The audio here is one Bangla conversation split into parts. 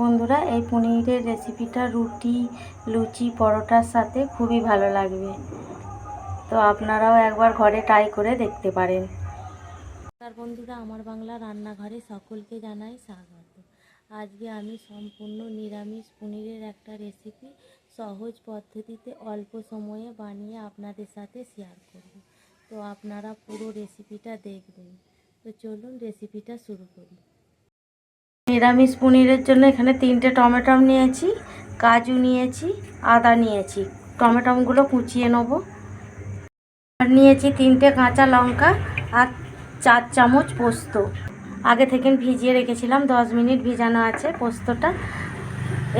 বন্ধুরা, এই পনিরের রেসিপিটা রুটি, লুচি, পরোটার সাথে খুবই ভালো লাগবে। তো আপনারাও একবার ঘরে ট্রাই করে দেখতে পারেন। তার বন্ধুরা, আমার বাংলা রান্নাঘরে সকলকে জানাই স্বাগত। আজকে আমি সম্পূর্ণ নিরামিষ পনিরের একটা রেসিপি সহজ পদ্ধতিতে অল্প সময়ে বানিয়ে আপনাদের সাথে শেয়ার করব। তো আপনারা পুরো রেসিপিটা দেখবেন। তো চলুন রেসিপিটা শুরু করি। নিরামিষ পনিরের জন্য এখানে তিনটে টমেটম নিয়েছি, কাজু নিয়েছি, আদা নিয়েছি। টমেটমগুলো কুচিয়ে নেব। আর নিয়েছি তিনটে কাঁচা লঙ্কা আর চার চামচ পোস্ত। আগে থেকে ভিজিয়ে রেখেছিলাম, দশ মিনিট ভিজানো আছে পোস্তটা।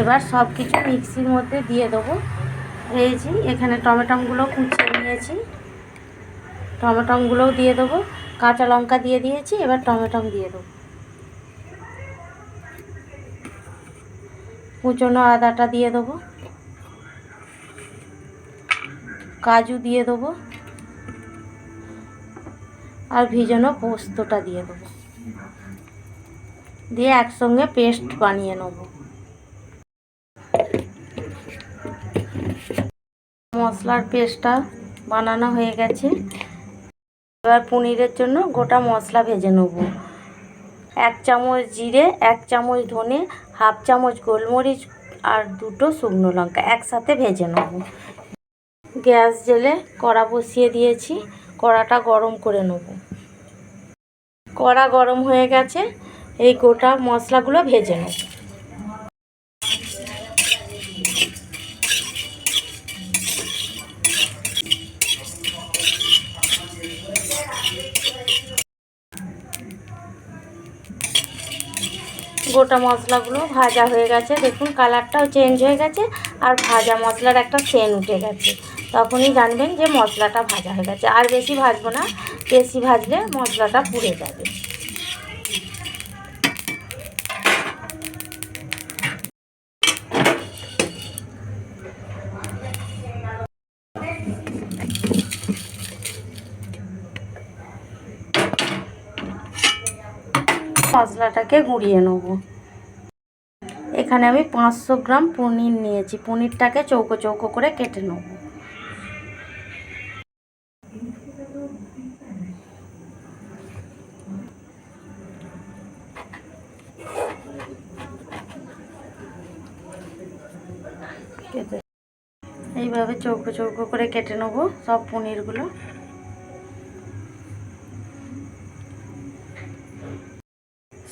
এবার সব কিছু মিক্সির মধ্যে দিয়ে দেবো। ভেজেছি এখানে টমেটমগুলো কুচিয়ে নিয়েছি। টমেটমগুলোও দিয়ে দেবো। কাঁচা লঙ্কা দিয়ে দিয়েছি, এবার টমেটম দিয়ে দেবো। কুচনো আদাটা দিয়ে দেবো। কাজু দিয়ে দেবো। আর ভিজানো পোস্তটা দিয়ে দেবো। দিয়ে একসঙ্গে পেস্ট বানিয়ে নেব। মশলার পেস্টটা বানানো হয়ে গেছে। এবার পনিরের জন্য গোটা মশলা ভেজে নেব। এক চামচ জিরে, এক চামচ ধনে হাফ চামচ গোলমরিচ আর দুটো শুকনো লঙ্কা একসাথে ভেজে নেব। গ্যাস জেলে কড়া বসিয়ে দিয়েছি, কড়াটা গরম করে নেব। কড়া গরম হয়ে গেছে, এই গোটা মশলাগুলো ভেজে নেব। গোটা মশলাগুলো ভাজা হয়ে গেছে। দেখুন, কালারটাও চেঞ্জ হয়ে গেছে আর ভাজা মশলার একটা সেন উঠে গেছে। তখনই জানবেন যে মশলাটা ভাজা হয়ে গেছে। আর বেশি ভাজবো না, বেশি ভাজলে মশলাটা পুড়ে যাবে। মশলাটাকে গুঁড়িয়ে নেব। এখানে আমি পাঁচশো গ্রাম পনির নিয়েছি। পনিরটাকে চৌকো চৌকো করে কেটে নেব। এইভাবে চৌকো চৌকো করে কেটে নেব সব পনিরগুলো।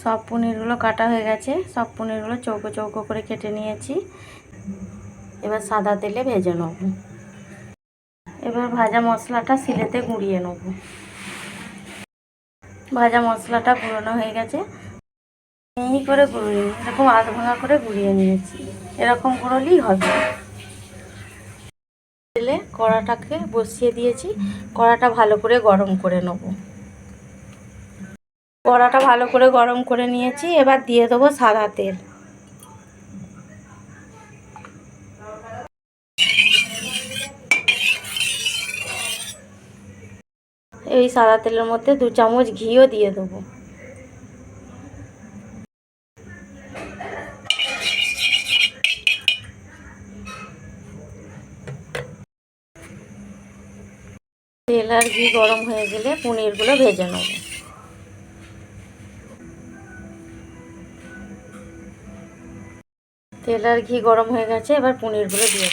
সব পনিরগুলো কাটা হয়ে গেছে। সব পনিরগুলো চৌকো চৌকো করে কেটে নিয়েছি। এবার সাদা তেলে ভেজে নেব। এবার ভাজা মশলাটা সিলেতে গুঁড়িয়ে নেব। ভাজা মশলাটা গুঁড়োনো হয়ে গেছে। এই করে গুঁড়িয়ে এরকম আধ ভাঙা করে গুঁড়িয়ে নিয়েছি। এরকম গুঁড়োলেই হবে। তেলে কড়াটাকে বসিয়ে দিয়েছি। কড়াটা ভালো করে গরম করে নেব। কড়াটা ভালো করে গরম করে নিয়েছি, এবার দিয়ে দেবো সাদা তেল। এই সাদা তেলের মধ্যে দু চামচ ঘিও দিয়ে দেবো। তেল আর ঘি গরম হয়ে গেলে পনিরগুলো ভেজে নেব। তেল আর ঘি গরম হয়ে গেছে এবার পনিরগুলো দিয়ে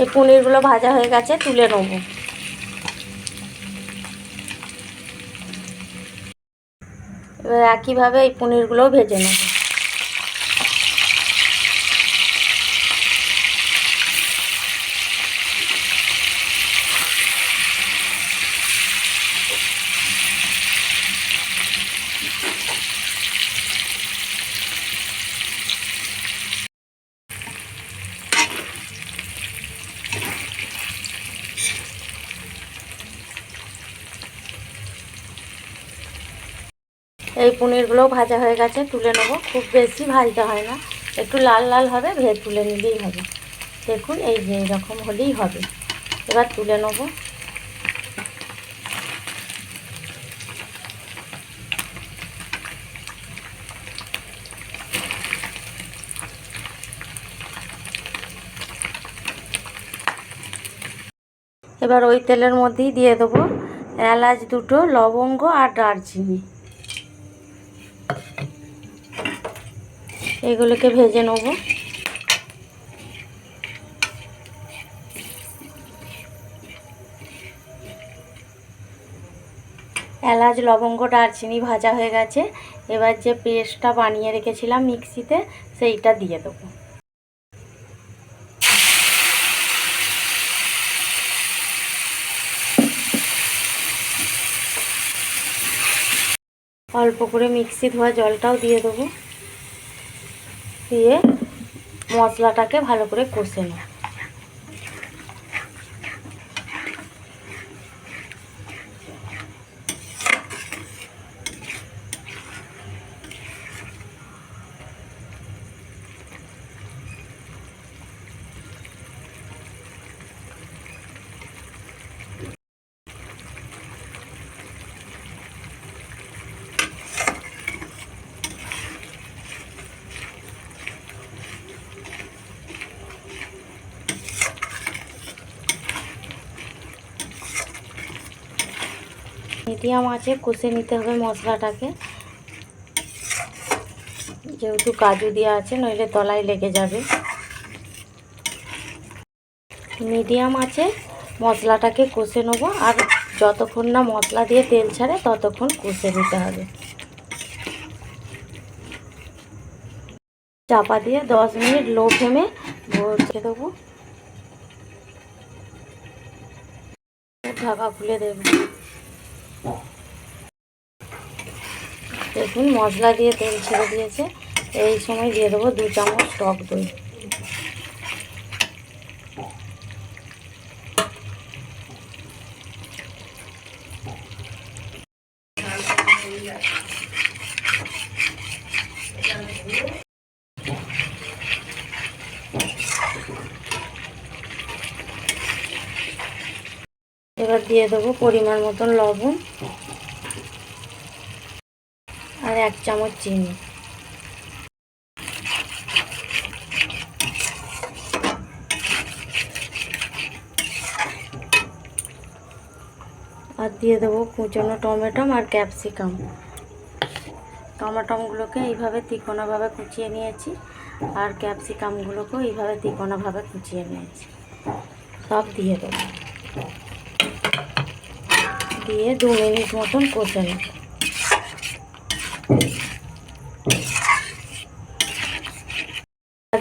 এই পনিরগুলো ভাজা হয়ে গেছে তুলে নেব। এবার একইভাবে এই পনিরগুলোও ভেজে নেব। এই পনিরগুলোও ভাজা হয়ে গেছে, তুলে নেব। খুব বেশি ভাজতে হয় না, একটু লাল লাল হবে, ভেজ তুলে নিলেই হবে। দেখুন, এই যে এরকম হলেই হবে। এবার তুলে নেব। এবার ওই তেলের মধ্যেই দিয়ে দেবো এলাচ দুটো, লবঙ্গ আর দারচিনি। এগুলোকে ভেজে নেব। এলাচ, লবঙ্গ, দারচিনি ভাজা হয়ে গেছে। এবার যে পেস্টটা বানিয়ে রেখেছিলাম মিক্সিতে, সেইটা দিয়ে দেবো। অল্প করে মিক্সি ধোয়া জলটাও দিয়ে দেবো। দিয়ে মশলাটাকে ভালো করে কষে নেব মিডিয়াম আছে কষে নিতে হবে মশলাটাকে। যেহেতু কাজু দেওয়া আছে, নইলে তলায় লেগে যাবে। মিডিয়াম আছে, মশলাটাকে কষে নেব। আর যতক্ষণ না মশলা দিয়ে তেল ছাড়ে, ততক্ষণ কষে নিতে হবে। চাপা দিয়ে দশ মিনিট লো ফ্লেমে ভরতে দেবো। ঢাকা খুলে দেবো দেখুন, মশলা দিয়ে তেল ছেড়ে দিয়েছে। এই সময় দিয়ে দেবো দু চামচ টক দই। এবার দিয়ে দেবো পরিমাণ মতন লবণ। এক চামচ চিনি। আর দিয়ে দেবো কুচনো টমেটো আর ক্যাপসিকাম। টমেটোগুলোকে এইভাবে তিকোনাভাবে কুচিয়ে নিয়েছি আর ক্যাপসিকামগুলোকেও এইভাবে তিকোনাভাবে কুচিয়ে নিয়েছি। সব দিয়ে দেবো। দিয়ে দু মিনিট মতন কষে নেব।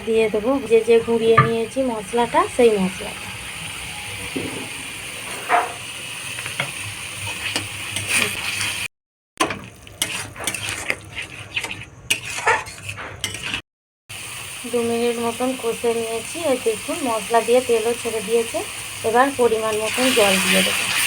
দিয়ে দেবো। যে যে গুঁড়িয়ে নিয়েছি মশলাটা, সেই মশলাটা। দু মিনিট মতন কষে নিয়েছি। এই দেখুন মশলা দিয়ে তেলও ছেড়ে দিয়েছে। এবার পরিমাণ মতন জল দিয়ে দেবো।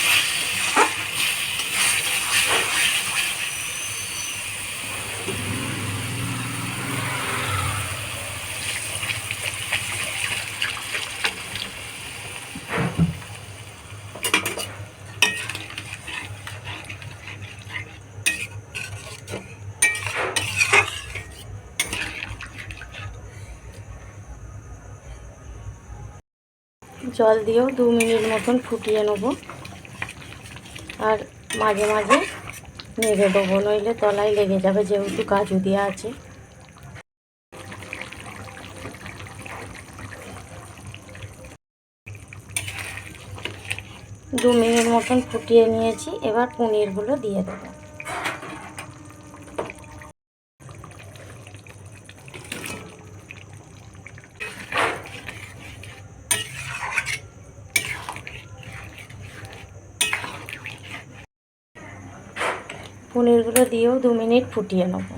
জল দিয়েও দু মিনিট মতন ফুটিয়ে নেব। আর মাঝে মাঝে নেড়ে দেবো, নইলে তলায় লেগে যাবে যেহেতু কাজু দেওয়া আছে। দু মিনিট মতন ফুটিয়ে নিয়েছি, এবার পনিরগুলো দিয়ে দেবো। পনিরগুলো দিয়েও দু মিনিট ফুটিয়ে নেব।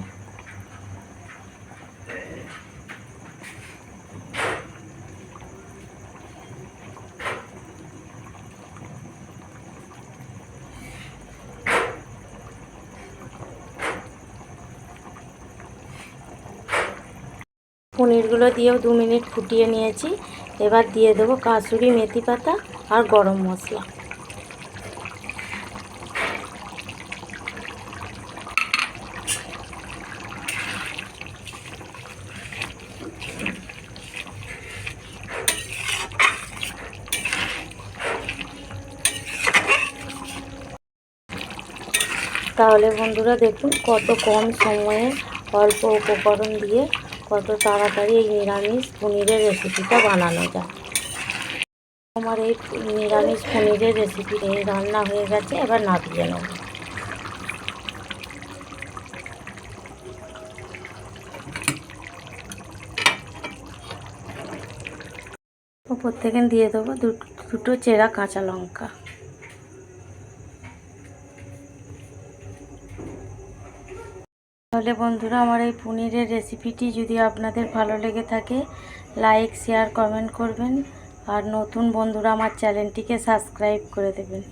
পনিরগুলো দিয়েও দু মিনিট ফুটিয়ে নিয়েছি। এবার দিয়ে দেবো কাসুরি মেথি পাতা আর গরম মশলা। তাহলে বন্ধুরা দেখুন কত কম সময়ে অল্প উপকরণ দিয়ে কত তাড়াতাড়ি এই নিরামিষ পনিরের রেসিপিটা বানানো যায়। আমার এই নিরামিষ পনিরের রেসিপি রান্না হয়ে গেছে, এবার নামিয়ে নেব। ওপর থেকে দিয়ে দেবো দুটো চেরা কাঁচা লঙ্কা। তাহলে বন্ধুরা আমার এই পনিরের রেসিপিটি যদি আপনাদের ভালো লেগে থাকে লাইক শেয়ার কমেন্ট করবেন। আর নতুন বন্ধুরা আমার চ্যানেলটিকে সাবস্ক্রাইব করে দেবেন।